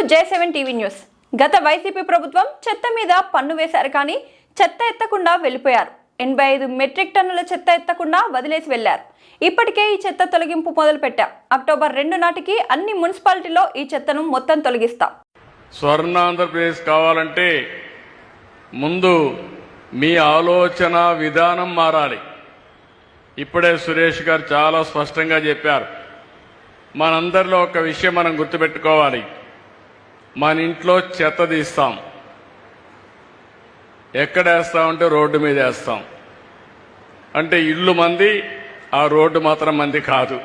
To J seven TV news. గత వైసీపీ ప్రభుత్వం చెత్త మీద పన్ను వేశారు కానీ చెత్త ఎత్తకుండా వెళ్ళిపోయారు. ఎనభై ఐదు మెట్రిక్ టన్నుల చెత్త ఎత్తకుండా వదిలేసి వెళ్ళారు ఇప్పటికే ఈ చెత్త తొలగింపు మొదలుపెట్టాం. అక్టోబర్ రెండు నాటికి అన్ని మున్సిపాలిటీలో ఈ చెత్తను మొత్తం తొలగిస్తాం. స్వర్ణ ఆంధ్రప్రదేశ్ కావాలంటే ముందు మీ ఆలోచన విధానం మారాలి. ఇప్పుడే సురేష్ గారు చాలా స్పష్టంగా చెప్పారు. మనందరిలో ఒక విషయం మనం గుర్తుపెట్టుకోవాలి. మన ఇంట్లో చెత్త తీస్తాం. ఎక్కడ వేస్తామంటే రోడ్డు మీద వేస్తాం. అంటే ఇల్లు మంది ఆ రోడ్డు మాత్రం మంది కాదు.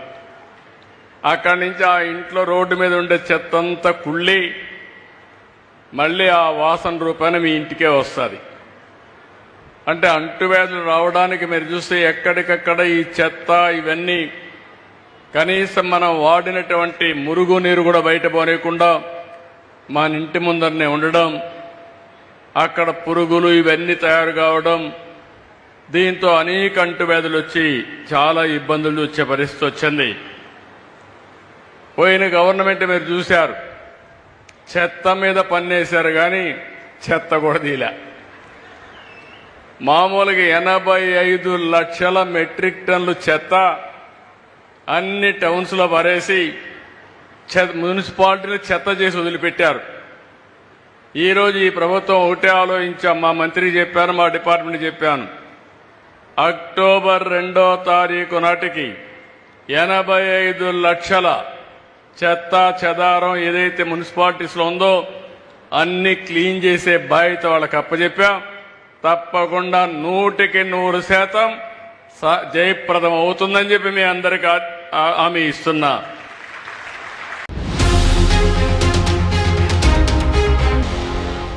అక్కడి నుంచి ఆ ఇంట్లో రోడ్డు మీద ఉండే చెత్త అంతా కుళ్ళి మళ్ళీ ఆ వాసన రూపాన మీ ఇంటికే వస్తుంది. అంటే అంటువ్యాధులు రావడానికి మీరు చూస్తే ఎక్కడికక్కడ ఈ చెత్త ఇవన్నీ కనీసం మనం వాడినటువంటి మురుగు నీరు కూడా బయట పోనీయకుండా మన ఇంటి ముందరనే ఉండడం అక్కడ పురుగులు ఇవన్నీ తయారు కావడం దీంతో అనేక అంటువ్యాధులు వచ్చి చాలా ఇబ్బందులు వచ్చే పరిస్థితి వచ్చింది. పోయిన గవర్నమెంట్ మీరు చూశారు చెత్త మీద పన్నేశారు కానీ చెత్త కూడా తీలా. మామూలుగా ఎనభై ఐదు లక్షల మెట్రిక్ టన్నులు చెత్త అన్ని టౌన్స్లో పరేసి మున్సిపాలిటీలు చెత్త చేసి వదిలిపెట్టారు. ఈరోజు ఈ ప్రభుత్వం ఒకటే ఆలోచించాం. మా మంత్రి చెప్పాను మా డిపార్ట్మెంట్ చెప్పాను. అక్టోబర్ రెండో తారీఖు నాటికి ఎనభై ఐదు లక్షల చెత్త చెదారం ఏదైతే మున్సిపాలిటీస్లో ఉందో అన్ని క్లీన్ చేసే బాధ్యత వాళ్ళకి అప్పచెప్పాం తప్పకుండా నూటికి నూరు శాతం స- జయప్రదం అవుతుందని చెప్పి మీ అందరికీ హామీ ఇస్తున్నా.